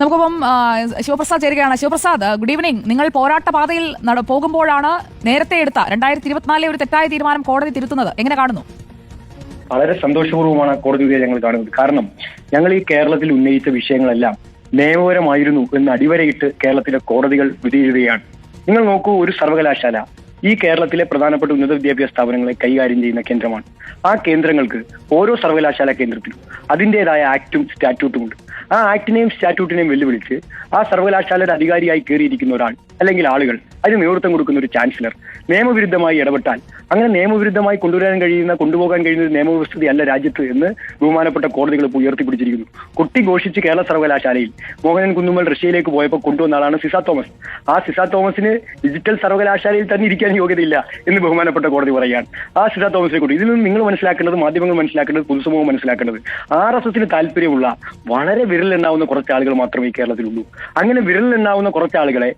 നമുക്കിപ്പം ശിവപ്രസാദ് ചേരുകയാണ്. Sivaprasad good evening നിങ്ങൾ പോരാട്ട പാതയിൽ പോകുമ്പോഴാണ് നേരത്തെ എടുത്ത രണ്ടായിരത്തി ഇരുപത്തിനാലിലെ ഒരു തെറ്റായ തീരുമാനം കോടതി തിരുത്തുന്നത്. എങ്ങനെ കാണുന്നു? വളരെ സന്തോഷപൂർവമാണ് കോടതി വിധിയെ ഞങ്ങൾ കാണുന്നത്. കാരണം ഞങ്ങൾ ഈ കേരളത്തിൽ ഉന്നയിച്ച വിഷയങ്ങളെല്ലാം നിയമപരമായിരുന്നു എന്ന് അടിവരയിട്ട് കേരളത്തിലെ കോടതികൾ വിധിയിടുകയാണ്. നിങ്ങൾ നോക്കൂ ഒരു സർവകലാശാല ഈ കേരളത്തിലെ പ്രധാനപ്പെട്ട ഉന്നത വിദ്യാഭ്യാസ സ്ഥാപനങ്ങളെ കൈകാര്യം ചെയ്യുന്ന കേന്ദ്രമാണ്. ആ കേന്ദ്രങ്ങൾക്ക് ഓരോ സർവകലാശാല കേന്ദ്രത്തിലും അതിന്റെതായ ആക്ടും സ്റ്റാറ്റ്യൂട്ടും ഉണ്ട് ആ ആക്ടിനെയും സ്റ്റാറ്റ്യൂട്ടിനെയും വെല്ലുവിളിച്ച് ആ സർവകലാശാലയുടെ അധികാരിയായി കയറിയിരിക്കുന്ന ഒരാൾ അല്ലെങ്കിൽ ആളുകൾ അതിന് നേതൃത്വം കൊടുക്കുന്ന ഒരു ചാൻസലർ നിയമവിരുദ്ധമായി ഇടപെട്ടാൽ അങ്ങനെ നിയമവിരുദ്ധമായി കൊണ്ടുവരാൻ കഴിയുന്ന കൊണ്ടുപോകാൻ കഴിയുന്ന ഒരു നിയമവ്യവസ്ഥിതി അല്ല രാജ്യത്ത് എന്ന് ബഹുമാനപ്പെട്ട കോടതികൾ ഇപ്പോൾ ഉയർത്തിപ്പിടിച്ചിരിക്കുന്നു. കുട്ടി ഘോഷിച്ച് കേരള സർവകലാശാലയിൽ മോഹനൻ കുന്നുമ്മൽ റഷ്യയിലേക്ക് പോയപ്പോൾ കൊണ്ടുവന്ന ആളാണ് സിസ തോമസ്. ആ സിസ തോമസിന് ഡിജിറ്റൽ സർവകലാശാലയിൽ തന്നെ ഇരിക്കാൻ യോഗ്യതയില്ല എന്ന് ബഹുമാനപ്പെട്ട കോടതി പറയുകയാണ്. ആ സിസ തോമസിനെ കൂടി ഇതിൽ നിന്ന് നിങ്ങൾ മനസ്സിലാക്കേണ്ടത് മാധ്യമങ്ങൾ മനസ്സിലാക്കേണ്ടത് പൊതുസമൂഹം മനസ്സിലാക്കേണ്ടത്. ആർ എസ് എസിന് താല്പര്യമുള്ള വളരെ വിരലെണ്ണാവുന്ന കുറച്ച് ആളുകൾ മാത്രമേ കേരളത്തിലുള്ളൂ. അങ്ങനെ വിരലെണ്ണാവുന്ന കുറച്ച് ആളുകളെ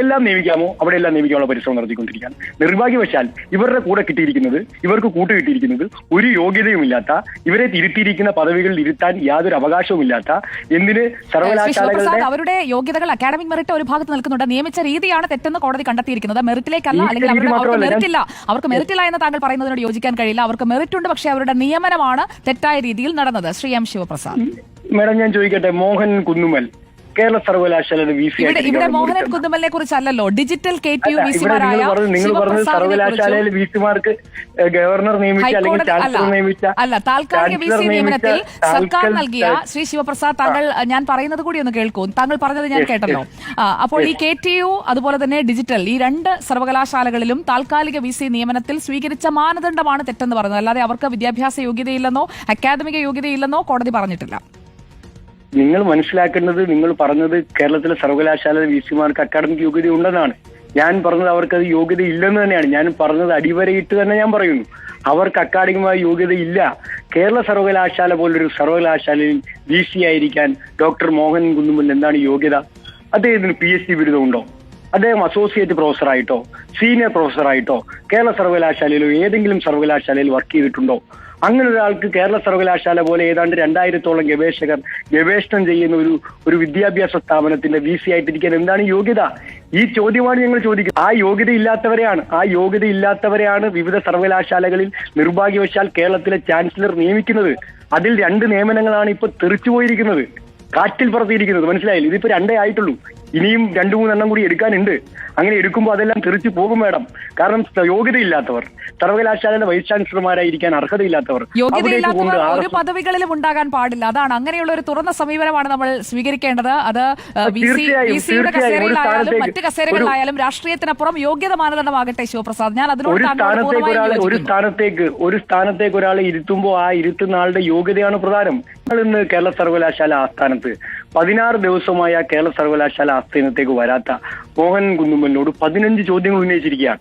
എവിടെയെല്ലാം നിയമിക്കാമോ? അവിടെയെല്ലാം നിയമിക്കാനുള്ള പരിശ്രമം നടത്തിക്കൊണ്ടിരിക്കുകയാണ്. നിർഭാഗ്യവശാൽ ഇവരുടെ കൂടെ കിട്ടിയിരിക്കുന്നത് ഇവർക്ക് കൂട്ട് കിട്ടിയിരിക്കുന്നത് ഒരു യോഗ്യതയുമില്ലാത്ത ഇവരെ തിരുത്തിയിരിക്കുന്ന പദവികളിൽ ഇരുത്താൻ യാതൊരു അവകാശവുമില്ലാത്ത എന്തിന് സർവകലാശാലകളുടെ അവരുടെ യോഗ്യതകൾ അക്കാഡമിക് മെറിറ്റ് ഒരു ഭാഗത്ത് നിൽക്കുന്നുണ്ട്. നിയമിച്ച രീതിയാണ് തെറ്റെന്ന് കോടതി കണ്ടെത്തിയിരിക്കുന്നത്. മെറിറ്റിലേക്കല്ല അല്ലെങ്കിൽ മെറിറ്റില്ല അവർക്ക് മെറിറ്റില്ല. അവർക്ക് എന്ന് താങ്കൾ പറയുന്നതിനോട് യോജിക്കാൻ കഴിയില്ല. അവർക്ക് മെറിറ്റ് ഉണ്ട് പക്ഷേ അവരുടെ നിയമനമാണ് തെറ്റായ രീതിയിൽ നടന്നത്. ശ്രീ എം ശിവപ്രസാദ്. മേഡം ഞാൻ ചോദിക്കട്ടെ. മോഹൻ കുന്നുമൽ. കേരള സർവകലാശാലയുടെ വി സി ഇവിടെ ഇവിടെ മോഹനൻ കുന്നുമലിനെ കുറിച്ചല്ലോ digital K T U V C സിമാരായ നിങ്ങൾ പറഞ്ഞത് സർവകലാശാലയിൽ വി സിമാർക്ക് ഗവർണർ നിയമിച്ച അല്ലെങ്കിൽ ചാൻസലർ നിയമിച്ച അല്ല താൽക്കാലിക വി സി നിയമനത്തിൽ സർക്കാർ നൽകിയ ശ്രീ ശിവപ്രസാദ് താങ്കൾ ഞാൻ പറയുന്നത് കൂടി ഒന്ന് കേൾക്കൂ. താങ്കൾ പറഞ്ഞത് ഞാൻ കേട്ടല്ലോ. അപ്പോൾ ഈ കെ ടി യു അതുപോലെ തന്നെ ഡിജിറ്റൽ ഈ രണ്ട് സർവകലാശാലകളിലും താൽക്കാലിക വി സി നിയമനത്തിൽ സ്വീകരിച്ച മാനദണ്ഡമാണ് തെറ്റെന്ന് പറയുന്നത് അല്ലാതെ അവർക്ക് വിദ്യാഭ്യാസ യോഗ്യതയില്ലെന്നോ അക്കാദമിക യോഗ്യതയില്ലെന്നോ കോടതി പറഞ്ഞിട്ടില്ല. നിങ്ങൾ മനസ്സിലാക്കേണ്ടത് നിങ്ങൾ പറഞ്ഞത് കേരളത്തിലെ സർവകലാശാല വി സിമാർക്ക് അക്കാഡമിക് യോഗ്യത ഉണ്ടെന്നാണ്. ഞാൻ പറഞ്ഞത് അവർക്ക് അത് യോഗ്യത ഇല്ലെന്ന് തന്നെയാണ്. ഞാൻ പറഞ്ഞത് അടിവരയിട്ട് തന്നെ ഞാൻ പറയുന്നു. അവർക്ക് അക്കാഡമികമായ യോഗ്യത ഇല്ല. കേരള സർവകലാശാല പോലൊരു സർവകലാശാലയിൽ വി സി ആയിരിക്കാൻ ഡോക്ടർ മോഹൻ കുന്നുമ്പിൽ എന്താണ് യോഗ്യത? അദ്ദേഹത്തിന് പി എച്ച് ഡി ബിരുദമുണ്ടോ അദ്ദേഹം അസോസിയേറ്റ് പ്രൊഫസറായിട്ടോ സീനിയർ പ്രൊഫസറായിട്ടോ കേരള സർവകലാശാലയിലോ ഏതെങ്കിലും സർവകലാശാലയിൽ വർക്ക് ചെയ്തിട്ടുണ്ടോ? അങ്ങനെ ഒരാൾക്ക് കേരള സർവകലാശാല പോലെ ഏതാണ്ട് രണ്ടായിരത്തോളം ഗവേഷകർ ഗവേഷണം ചെയ്യുന്ന ഒരു ഒരു വിദ്യാഭ്യാസ സ്ഥാപനത്തിന്റെ വി സി ആയിട്ടിരിക്കാൻ എന്താണ് യോഗ്യത? ഈ ചോദ്യമാണ് ഞങ്ങൾ ചോദിക്കുന്നത്. ആ യോഗ്യത ഇല്ലാത്തവരെയാണ് ആ യോഗ്യത ഇല്ലാത്തവരെയാണ് വിവിധ സർവകലാശാലകളിൽ നിർഭാഗ്യവശാൽ കേരളത്തിലെ ചാൻസലർ നിയമിക്കുന്നത്. അതിൽ രണ്ട് നിയമനങ്ങളാണ് ഇപ്പൊ തെറിച്ചുപോയിരിക്കുന്നത്. കാറ്റിൽ പറത്തിയിരിക്കുന്നത്. മനസ്സിലായില്ല? ഇതിപ്പോ രണ്ടേ ആയിട്ടുള്ളൂ. ഇനിയും രണ്ടു മൂന്നെണ്ണം കൂടി എടുക്കാനുണ്ട്. അങ്ങനെ എടുക്കുമ്പോൾ അതെല്ലാം തെറിച്ചു പോകും മേഡം. കാരണം യോഗ്യതയില്ലാത്തവർ സർവകലാശാലയുടെ വൈസ് ചാൻസലർമാരായിരിക്കാൻ അർഹതയില്ലാത്തവർ യോഗ്യതയില്ലാത്തവർ ഒരു പദവികളിലും ഉണ്ടാകാൻ പാടില്ല. അതാണ് അങ്ങനെയുള്ള ഒരു തുറന്ന സമീപനമാണ് നമ്മൾ സ്വീകരിക്കേണ്ടത്. അത് കസേരയിലായാലും മറ്റ് കസേരകളിലായാലും രാഷ്ട്രീയത്തിനപ്പുറം യോഗ്യത മാനദണ്ഡമാകട്ടെ ശിവപ്രസാദ്. ഞാൻ അതിനോട് ഒരു സ്ഥാനത്തേക്ക് ഒരു സ്ഥാനത്തേക്ക് ഒരു സ്ഥാനത്തേക്ക് ഒരാളെ ഇരുത്തുമ്പോൾ ആ ഇരുത്തുന്ന ആളുടെ യോഗ്യതയാണ് പ്രധാനം. ഇന്ന് കേരള സർവകലാശാല ആസ്ഥാനത്ത് പതിനാറ് ദിവസമായ കേരള സർവകലാശാല ആസ്ഥാനത്തേക്ക് വരാത്ത മോഹൻ കുന്നുമ്മലിനോട് പതിനഞ്ച് ചോദ്യങ്ങൾ ഉന്നയിച്ചിരിക്കുകയാണ്.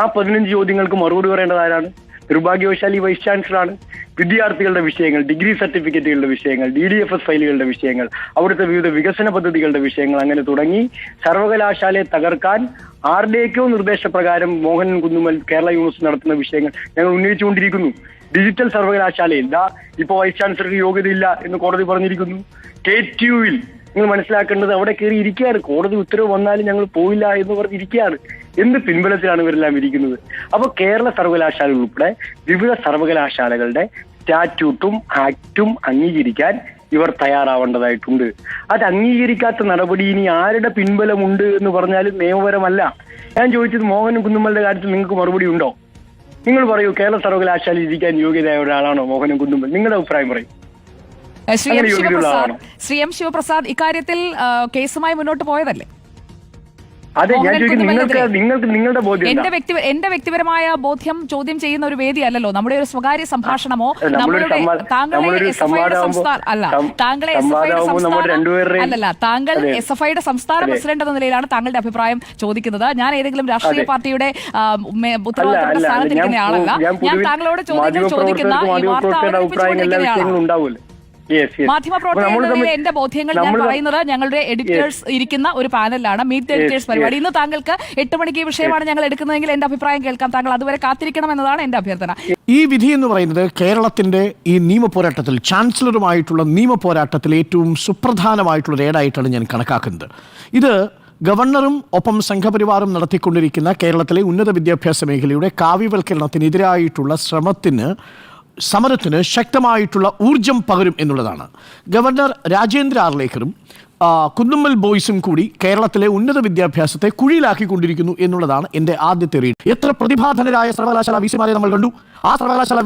ആ പതിനഞ്ച് ചോദ്യങ്ങൾക്ക് മറുപടി പറയേണ്ടത് ആരാണ്? നിർഭാഗ്യവശാൽ ഈ വൈസ് ചാൻസലറാണ് വിദ്യാർത്ഥികളുടെ വിഷയങ്ങൾ ഡിഗ്രി സർട്ടിഫിക്കറ്റുകളുടെ വിഷയങ്ങൾ ഡി ഡി എഫ് എസ് ഫയലുകളുടെ വിഷയങ്ങൾ അവിടുത്തെ വിവിധ വികസന പദ്ധതികളുടെ വിഷയങ്ങൾ അങ്ങനെ തുടങ്ങി സർവകലാശാലയെ തകർക്കാൻ ആരുടെയൊക്കെയോ നിർദ്ദേശപ്രകാരം മോഹൻ കുന്നുമ്മൽ കേരള യൂണിവേഴ്സിറ്റി നടത്തുന്ന വിഷയങ്ങൾ ഞങ്ങൾ ഉന്നയിച്ചുകൊണ്ടിരിക്കുന്നു. ഡിജിറ്റൽ സർവകലാശാലയിൽ ദാ ഇപ്പൊ വൈസ് ചാൻസലർക്ക് യോഗ്യതയില്ല എന്ന് കോടതി പറഞ്ഞിരിക്കുന്നു. കെ ടി നിങ്ങൾ മനസ്സിലാക്കേണ്ടത് അവിടെ കയറി ഇരിക്കുകയാണ്. കോടതി ഉത്തരവ് വന്നാലും ഞങ്ങൾ പോയില്ല എന്ന് പറഞ്ഞിരിക്കുകയാണ് എന്ത് പിൻബലത്തിലാണ് ഇവരെല്ലാം ഇരിക്കുന്നത്? അപ്പൊ കേരള സർവകലാശാല ഉൾപ്പെടെ വിവിധ സർവകലാശാലകളുടെ സ്റ്റാറ്റ്യൂട്ടും ആക്റ്റും അംഗീകരിക്കാൻ ഇവർ തയ്യാറാവേണ്ടതായിട്ടുണ്ട്. അത് അംഗീകരിക്കാത്ത നടപടി ഇനി ആരുടെ പിൻബലമുണ്ട് എന്ന് പറഞ്ഞാലും നിയമപരമല്ല. ഞാൻ ചോദിച്ചത് മോഹനും കുന്നുമ്മലിന്റെ കാര്യത്തിൽ നിങ്ങൾക്ക് മറുപടി ഉണ്ടോ? നിങ്ങൾ പറയൂ കേരള സർവകലാശാല ഇരിക്കാൻ യോഗ്യതയായ ഒരാളാണോ മോഹനും കുന്നുമ്മൽ? നിങ്ങളുടെ അഭിപ്രായം പറയും. ശ്രീ എം ശിവപ്രസാദ്? ശ്രീ എം ശിവപ്രസാദ് ഇക്കാര്യത്തിൽ കേസുമായി മുന്നോട്ട് പോയതല്ലേ? എന്റെ വ്യക്തി എന്റെ വ്യക്തിപരമായ ബോധ്യം ചോദ്യം ചെയ്യുന്ന ഒരു വേദി അല്ലല്ലോ നമ്മുടെ ഒരു സ്വകാര്യ സംഭാഷണമോ നമ്മളുടെ താങ്കളുടെ താങ്കളെ നമ്മളൊരു എസ് എഫ് ഐയുടെ സംസ്ഥാന അല്ല താങ്കളെ എസ് എഫ് ഐയുടെ സംസ്ഥാന അല്ലല്ല താങ്കൾ. എസ് എഫ് ഐയുടെ സംസ്ഥാന പ്രസിഡന്റ് എന്ന നിലയിലാണ് താങ്കളുടെ അഭിപ്രായം ചോദിക്കുന്നത്. ഞാൻ ഏതെങ്കിലും രാഷ്ട്രീയ പാർട്ടിയുടെ അല്ല, സ്ഥാനത്തിരിക്കുന്ന ആളല്ല. ഞാൻ താങ്കളോട് ചോദ്യങ്ങൾ ചോദിക്കുന്ന ഈ വാർത്ത മാധ്യമപ്രവർത്തകരുടെ തമ്മിൽ- എന്റെ ബോധ്യങ്ങൾ ഞാൻ പറയുന്നത് ഞങ്ങളുടെ എഡിറ്റേഴ്സ് ഇരിക്കുന്ന ഒരു പാനലാണ് മീറ്റ് എഡിറ്റേഴ്സ് പരിപാടി. ഇന്ന് താങ്കൾക്ക് എട്ട് മണിക്ക് ഈ വിഷയമാണ് ഞങ്ങൾ എടുക്കുന്നതെങ്കിൽ എന്റെ അഭിപ്രായം കേൾക്കാം. താങ്കൾ അതുവരെ കാത്തിരിക്കണം എന്നതാണ് എന്റെ അഭ്യർത്ഥന. ഈ വിധി എന്ന് പറയുന്നത് കേരളത്തിന്റെ ഈ നിയമ പോരാട്ടത്തിൽ ചാൻസലറുമായിട്ടുള്ള നിയമ പോരാട്ടത്തിൽ ഏറ്റവും സുപ്രധാനമായിട്ടുള്ള ഏടായിട്ടാണ് ഞാൻ കണക്കാക്കുന്നത്. ഇത് ഗവർണറും ഒപ്പം സംഘപരിവാറും നടത്തിക്കൊണ്ടിരിക്കുന്ന കേരളത്തിലെ ഉന്നത വിദ്യാഭ്യാസ മേഖലയുടെ കാവ്യവൽക്കരണത്തിനെതിരായിട്ടുള്ള ശ്രമത്തിന് സമരത്തിന് ശക്തമായിട്ടുള്ള ഊർജം പകരും എന്നുള്ളതാണ്. ഗവർണർ രാജേന്ദ്ര ആർലേക്കറും കുന്നുമ്മൽ ബോയ്സും കൂടി കേരളത്തിലെ ഉന്നത വിദ്യാഭ്യാസത്തെ കുഴിയിലാക്കിക്കൊണ്ടിരിക്കുന്നു എന്നുള്ളതാണ് എന്റെ ആദ്യത്തെ റീഡ് എത്ര പ്രതിഭാധനരായ സർവകലാശാല വി സിമാരെ നമ്മൾ കണ്ടു? ആ സർവകലാശാല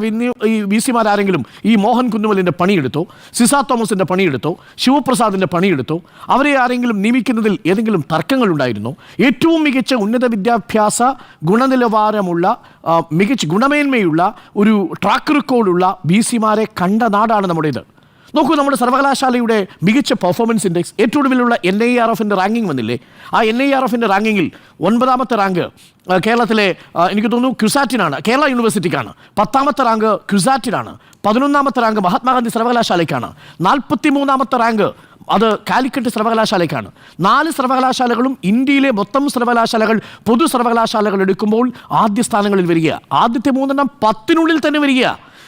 ഈ വി സിമാരാരെങ്കിലും ഈ മോഹൻ കുന്നുമലിന്റെ പണിയെടുത്തോ സിസ തോമസിന്റെ പണിയെടുത്തോ ശിവപ്രസാദിന്റെ പണിയെടുത്തോ അവരെ ആരെങ്കിലും നിയമിക്കുന്നതിൽ ഏതെങ്കിലും തർക്കങ്ങളുണ്ടായിരുന്നോ? ഏറ്റവും മികച്ച ഉന്നത വിദ്യാഭ്യാസ ഗുണനിലവാരമുള്ള മികച്ച ഗുണമേന്മയുള്ള ഒരു ട്രാക്ക് റെക്കോർഡുള്ള ബി സിമാരെ കണ്ട നാടാണ് നമ്മുടേത്. നോക്കൂ നമ്മുടെ സർവകലാശാലയുടെ മികച്ച പെർഫോമൻസ് ഇൻഡെക്സ് ഏറ്റവും ഒടുവിലുള്ള എൻ ഐ ആർ എഫിന്റെ റാങ്കിങ് വന്നില്ലേ? ആ എൻ ഐ ആർ എഫിന്റെ റാങ്കിങ്ങിൽ ഒൻപതാമത്തെ റാങ്ക് കേരളത്തിലെ എനിക്ക് തോന്നുന്നു ക്യുസാറ്റിനാണ് കേരള യൂണിവേഴ്സിറ്റിക്കാണ്. പത്താമത്തെ റാങ്ക് ക്യുസാറ്റിനാണ് പതിനൊന്നാമത്തെ റാങ്ക് മഹാത്മാഗാന്ധി സർവകലാശാലയ്ക്കാണ് നാൽപ്പത്തി മൂന്നാമത്തെ റാങ്ക് അത് കാലിക്കറ്റ് സർവകലാശാലയ്ക്കാണ്. നാല് സർവകലാശാലകളും ഇന്ത്യയിലെ മൊത്തം സർവകലാശാലകൾ പൊതു സർവകലാശാലകൾ എടുക്കുമ്പോൾ ആദ്യ സ്ഥാനങ്ങളിൽ വരിക. ആദ്യത്തെ മൂന്നെണ്ണം പത്തിനുള്ളിൽ തന്നെ വരിക.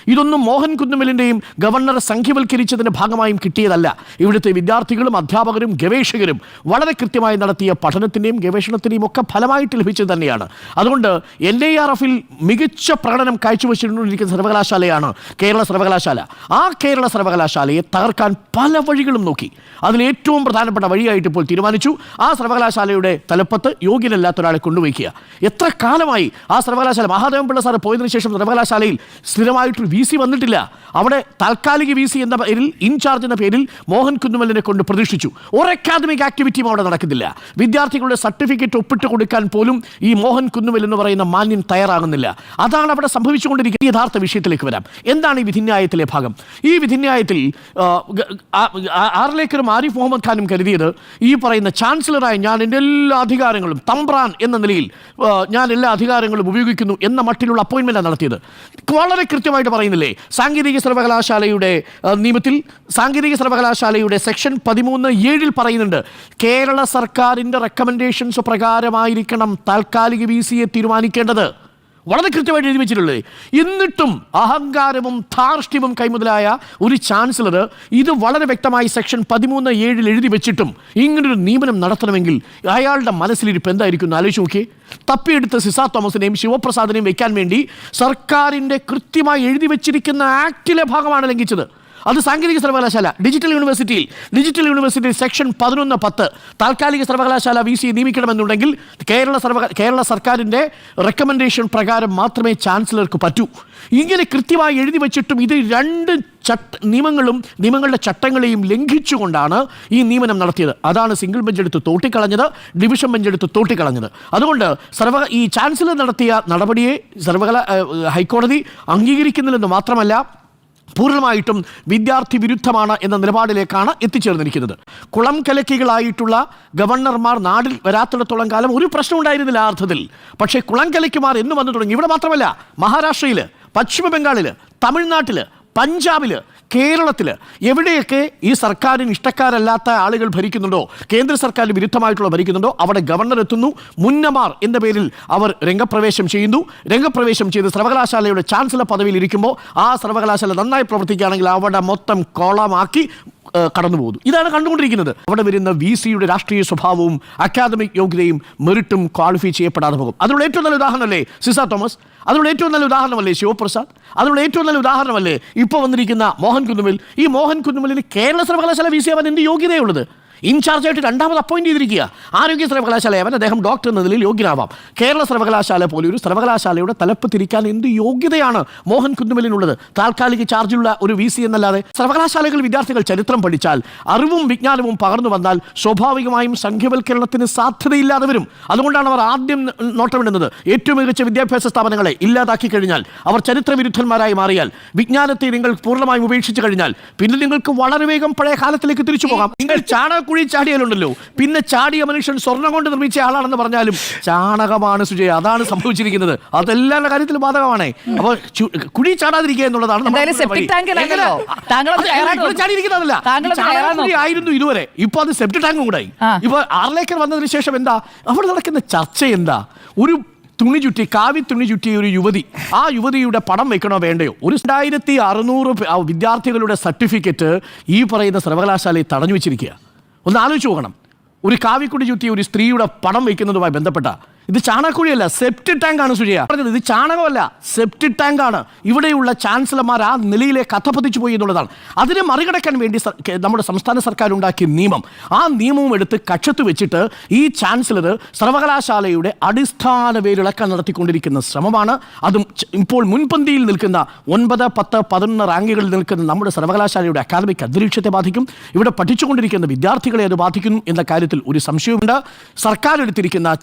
ഇതൊന്നും മോഹൻ കുന്നുമലിന്റെയും ഗവർണറെ സംഖ്യവൽക്കരിച്ചതിന്റെ ഭാഗമായും കിട്ടിയതല്ല. ഇവിടുത്തെ വിദ്യാർത്ഥികളും അധ്യാപകരും ഗവേഷകരും വളരെ കൃത്യമായി നടത്തിയ പഠനത്തിന്റെയും ഗവേഷണത്തിന്റെയും ഒക്കെ ഫലമായിട്ട് ലഭിച്ചത് തന്നെയാണ്. അതുകൊണ്ട് എൻ ഐ ആർ എഫിൽ മികച്ച പ്രകടനം കാഴ്ചവെച്ചുകൊണ്ടിരിക്കുന്ന സർവകലാശാലയാണ് കേരള സർവകലാശാല. ആ കേരള സർവകലാശാലയെ തകർക്കാൻ പല വഴികളും നോക്കി. അതിൽ ഏറ്റവും പ്രധാനപ്പെട്ട വഴിയായിട്ട് ഇപ്പോൾ തീരുമാനിച്ചു. ആ സർവകലാശാലയുടെ തലപ്പത്ത് യോഗ്യനല്ലാത്ത ഒരാളെ കൊണ്ടുവയ്ക്കുക എത്ര കാലമായി ആ സർവകലാശാല മഹാദേവൻ പിള്ള സാറ് പോയതിനു ശേഷം സർവകലാശാലയിൽ സ്ഥിരമായിട്ടൊരു വി സി വന്നിട്ടില്ല. അവിടെ താൽക്കാലിക വി സി എന്ന പേരിൽ ഇൻചാർജ് എന്ന പേരിൽ മോഹൻ കുന്നുമലിനെ കൊണ്ട് പ്രതീക്ഷിച്ചു ഒരു അക്കാദമിക് ആക്ടിവിറ്റിയും അവിടെ നടക്കുന്നില്ല. വിദ്യാർത്ഥികളുടെ സർട്ടിഫിക്കറ്റ് ഒപ്പിട്ട് കൊടുക്കാൻ പോലും ഈ മോഹൻ കുന്നുമൽ എന്ന് പറയുന്ന മാന്യൻ തയ്യാറാകുന്നില്ല. അതാണ് അവിടെ സംഭവിച്ചുകൊണ്ടിരിക്കുന്ന യഥാർത്ഥ വിഷയത്തിലേക്ക് വരാം. എന്താണ് ഈ വിധിന്യായത്തിലെ ഭാഗം? ഈ വിധിന്യായത്തിൽ ആ, ഗ- ആ- ആ- ആരിഫ് മുഹമ്മദ് ഖാനും കരുതിയത് ഈ പറയുന്ന ചാൻസലറായി ഞാൻ എന്റെ എല്ലാ അധികാരങ്ങളും തമ്പ്രാൻ എന്ന നിലയിൽ ഞാൻ എല്ലാ അധികാരങ്ങളും ഉപയോഗിക്കുന്നു എന്ന മട്ടിലുള്ള അപ്പോയിൻമെന്റാണ് നടത്തിയത്. വളരെ കൃത്യമായിട്ട് പറയുന്നില്ലേ? സാങ്കേതിക സർവകലാശാലയുടെ നിയമത്തിൽ സാങ്കേതിക സർവകലാശാലയുടെ സെക്ഷൻ പതിമൂന്ന് ഏഴിൽ പറയുന്നുണ്ട് കേരള സർക്കാരിന്റെ റെക്കമെൻഡേഷൻസ് പ്രകാരമായിരിക്കണം താൽക്കാലിക വി സിയെ തീരുമാനിക്കേണ്ടത്. വളരെ കൃത്യമായിട്ട് എഴുതി വെച്ചിട്ടുള്ളത്. എന്നിട്ടും അഹങ്കാരവും ധാർഷ്ട്യവും കൈമുതലായ ഒരു ചാൻസലർ ഇത് വളരെ വ്യക്തമായി സെക്ഷൻ പതിമൂന്ന് ഏഴിൽ എഴുതി വെച്ചിട്ടും ഇങ്ങനൊരു നിയമനം നടത്തണമെങ്കിൽ അയാളുടെ മനസ്സിലിരിപ്പ് എന്തായിരിക്കും എന്ന് ആലോചിച്ച് നോക്കിയേ. തപ്പിയെടുത്ത് സിസ തോമസിനെയും ശിവപ്രസാദിനെയും വെക്കാൻ വേണ്ടി സർക്കാരിന്റെ കൃത്യമായി എഴുതി വെച്ചിരിക്കുന്ന ആക്ടിലെ ഭാഗമാണ് ലംഘിച്ചത്. അത് സാങ്കേതിക സർവകലാശാല ഡിജിറ്റൽ യൂണിവേഴ്സിറ്റിയിൽ ഡിജിറ്റൽ യൂണിവേഴ്സിറ്റി സെക്ഷൻ പതിനൊന്ന് പത്ത്. താൽക്കാലിക സർവകലാശാല വി സി നിയമിക്കണമെന്നുണ്ടെങ്കിൽ കേരള സർവ കേരള സർക്കാരിന്റെ റെക്കമെൻഡേഷൻ പ്രകാരം മാത്രമേ ചാൻസലർക്ക് പറ്റൂ. ഇങ്ങനെ കൃത്യമായി എഴുതി വച്ചിട്ടും ഇത് രണ്ട് ചട്ട നിയമങ്ങളും നിയമങ്ങളുടെ ചട്ടങ്ങളെയും ലംഘിച്ചുകൊണ്ടാണ് ഈ നിയമനം നടത്തിയത്. അതാണ് സിംഗിൾ ബെഞ്ച് എടുത്ത് തോട്ടിക്കളഞ്ഞത് ഡിവിഷൻ ബെഞ്ച് എടുത്ത് തോട്ടിക്കളഞ്ഞത്. അതുകൊണ്ട് സർവ ഈ ചാൻസലർ നടത്തിയ നടപടിയെ സർവകലാ ഹൈക്കോടതി അംഗീകരിക്കുന്നില്ലെന്ന് മാത്രമല്ല പൂർണമായിട്ടും വിദ്യാർത്ഥി വിരുദ്ധമാണ് എന്ന നിലപാടിലേക്കാണ് എത്തിച്ചേർന്നിരിക്കുന്നത്. കുളം കലക്കികളായിട്ടുള്ള ഗവർണർമാർ നാടിൽ വരാത്തിടത്തോളം കാലം ഒരു പ്രശ്നം ഉണ്ടായിരുന്നില്ല അർത്ഥത്തിൽ. പക്ഷേ കുളം കലക്കിമാർ എന്ന് വന്നു തുടങ്ങി. ഇവിടെ മാത്രമല്ല മഹാരാഷ്ട്രയിൽ പശ്ചിമ ബംഗാളിൽ തമിഴ്നാട്ടിൽ പഞ്ചാബിൽ കേരളത്തിൽ എവിടെയൊക്കെ ഈ സർക്കാരിന് ഇഷ്ടക്കാരല്ലാത്ത ആളുകൾ ഭരിക്കുന്നുണ്ടോ കേന്ദ്ര സർക്കാരിന് വിരുദ്ധമായിട്ടുള്ള ഭരിക്കുന്നുണ്ടോ അവിടെ ഗവർണർ എത്തുന്നു മുന്നമാർ എന്ന പേരിൽ അവർ രംഗപ്രവേശം ചെയ്യുന്നു. രംഗപ്രവേശം ചെയ്ത് സർവകലാശാലയുടെ ചാൻസലർ പദവിയിൽ ഇരിക്കുമ്പോൾ ആ സർവകലാശാല നന്നായി പ്രവർത്തിക്കുകയാണെങ്കിൽ അവിടെ മൊത്തം കോളമാക്കി കടന്നു പോകുന്നു. ഇതാണ് കണ്ടുകൊണ്ടിരിക്കുന്നത്. അവിടെ വരുന്ന വി സിയുടെ രാഷ്ട്രീയ സ്വഭാവവും അക്കാദമിക് യോഗ്യതയും മെറിറ്റും ക്വാളിഫൈ ചെയ്യപ്പെടാതെ പോകും. അതിനുള്ള ഏറ്റവും നല്ല ഉദാഹരണമല്ലേ സിസ തോമസ്? അതിനുള്ള ഏറ്റവും നല്ല ഉദാഹരണമല്ലേ ശിവപ്രസാദ്? അതിനുള്ള ഏറ്റവും നല്ല ഉദാഹരണമല്ലേ ഇപ്പോൾ വന്നിരിക്കുന്ന മോഹൻ കുന്നുമിൽ? ഈ മോഹൻ കുന്നുമലിന് കേരള സർവകലാശാല വി സി ആവാൻ എന്ത് യോഗ്യതയുള്ളത്? ഇൻചാർജായിട്ട് രണ്ടാമത് അപ്പോയിന്റ് ചെയ്തിരിക്കുക. ആരോഗ്യ സർവകലാശാല അവൻ അദ്ദേഹം ഡോക്ടർ എന്ന നിലയിൽ യോഗ്യനാവാം. കേരള സർവകലാശാല പോലെ ഒരു സർവകലാശാലയുടെ തലപ്പ് തിരിക്കാൻ എന്ത് യോഗ്യതയാണ് മോഹൻ കുന്നുമലിനുള്ളത്? താൽക്കാലിക ചാർജുള്ള ഒരു വി സി എന്നല്ലാതെ സർവകലാശാലകൾ വിദ്യാർത്ഥികൾ ചരിത്രം പഠിച്ചാൽ അറിവും വിജ്ഞാനവും പകർന്നു വന്നാൽ സ്വാഭാവികമായും സംഖ്യവൽക്കരണത്തിന് സാധ്യതയില്ലാതെ വരും. അതുകൊണ്ടാണ് അവർ ആദ്യം നോട്ടമിടുന്നത്. ഏറ്റവും മികച്ച വിദ്യാഭ്യാസ സ്ഥാപനങ്ങളെ ഇല്ലാതാക്കി കഴിഞ്ഞാൽ അവർ ചരിത്രവിരുദ്ധന്മാരായി മാറിയാൽ വിജ്ഞാനത്തെ നിങ്ങൾ പൂർണമായും ഉപേക്ഷിച്ചു കഴിഞ്ഞാൽ പിന്നെ നിങ്ങൾക്ക് വളരെ വേഗം പഴയ കാലത്തിലേക്ക് തിരിച്ചു പോകാം. നിങ്ങൾ ചാണകക്കുഴി കുഴി ചാടിയാലുണ്ടല്ലോ. പിന്നെ ചാടിയ മനുഷ്യൻ സ്വർണം കൊണ്ട് നിർമ്മിച്ച ആളാണെന്ന് പറഞ്ഞാലും ചാണകമാണ് സുജയ. അതാണ് സംഭവിച്ചിരിക്കുന്നത്. അതെല്ലാ കാര്യത്തിൽ ബാധകമാണ്. അപ്പൊ കുഴി ചാടാതിരിക്കുക എന്നുള്ളതാണ് ആയിരുന്നു ഇതുവരെ. ഇപ്പൊ അത് സെപ്റ്റ് ടാങ്കും കൂടായി. ഇപ്പൊ ആറിലേക്കർ വന്നതിന് ശേഷം എന്താ? അവിടെ നടക്കുന്ന ചർച്ച എന്താ? ഒരു തുണി ചുറ്റി കാവി തുണി ചുറ്റിയ ഒരു യുവതി. ആ യുവതിയുടെ പടം വെക്കണോ വേണ്ടയോ? ഒരു രണ്ടായിരത്തി അറുന്നൂറ് വിദ്യാർത്ഥികളുടെ സർട്ടിഫിക്കറ്റ് ഈ പറയുന്ന സർവകലാശാലയിൽ തടഞ്ഞു വെച്ചിരിക്കുക ഒന്ന് ആലോചിച്ച് നോക്കണം. ഒരു കാവിക്കുടി ചുറ്റി ഒരു സ്ത്രീയുടെ പടം വയ്ക്കുന്നതുമായി ബന്ധപ്പെട്ട ഇത് ചാണകക്കുഴിയല്ല സെപ്റ്റി ടാങ്ക് ആണ് സുജയ. പറഞ്ഞത് ഇത് ചാണകമല്ല സെപ്റ്റി ടാങ്ക് ആണ്. ഇവിടെയുള്ള ചാൻസലർമാർ ആ നിലയിലെ കഥപതിച്ചു പോയി എന്നുള്ളതാണ്. അതിനെ മറികടക്കാൻ വേണ്ടി നമ്മുടെ സംസ്ഥാന സർക്കാർ ഉണ്ടാക്കിയ നിയമം. ആ നിയമവും എടുത്ത് കക്ഷത്ത് വെച്ചിട്ട് ഈ ചാൻസലർ സർവകലാശാലയുടെ അടിസ്ഥാന വേരിളക്കാൻ നടത്തിക്കൊണ്ടിരിക്കുന്ന ശ്രമമാണ്. അതും ഇപ്പോൾ മുൻപന്തിയിൽ നിൽക്കുന്ന ഒൻപത് പത്ത് പതിനൊന്ന് റാങ്കുകളിൽ നിൽക്കുന്ന നമ്മുടെ സർവകലാശാലയുടെ അക്കാദമിക് അന്തരീക്ഷത്തെ ബാധിക്കും. ഇവിടെ പഠിച്ചുകൊണ്ടിരിക്കുന്ന വിദ്യാർത്ഥികളെ അത് ബാധിക്കും എന്ന കാര്യത്തിൽ ഒരു സംശയമുണ്ട് സർക്കാർ എടുത്തിരിക്കുന്ന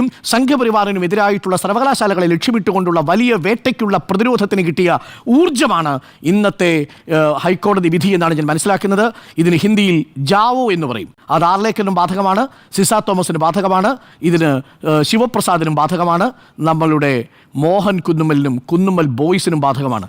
ചാൻസലറിന്റെയും സംഘപരിവാറിനും എതിരായിട്ടുള്ള സർവകലാശാലകളെ ലക്ഷ്യമിട്ടുകൊണ്ടുള്ള വലിയ വേട്ടയ്ക്കുള്ള പ്രതിരോധത്തിന് കിട്ടിയ ഊർജമാണ് ഇന്നത്തെ ഹൈക്കോടതി വിധി എന്നാണ് ഞാൻ മനസ്സിലാക്കുന്നത്. ഇതിന് ഹിന്ദിയിൽ ജാവോ എന്ന് പറയും. അത് ആർലേക്കനും ബാധകമാണ് സിസ തോമസിന് ബാധകമാണ് ഇതിന് ശിവപ്രസാദിനും ബാധകമാണ് നമ്മളുടെ മോഹൻ കുന്നുമ്മലിനും കുന്നുമ്മൽ ബോയ്സിനും ബാധകമാണ്.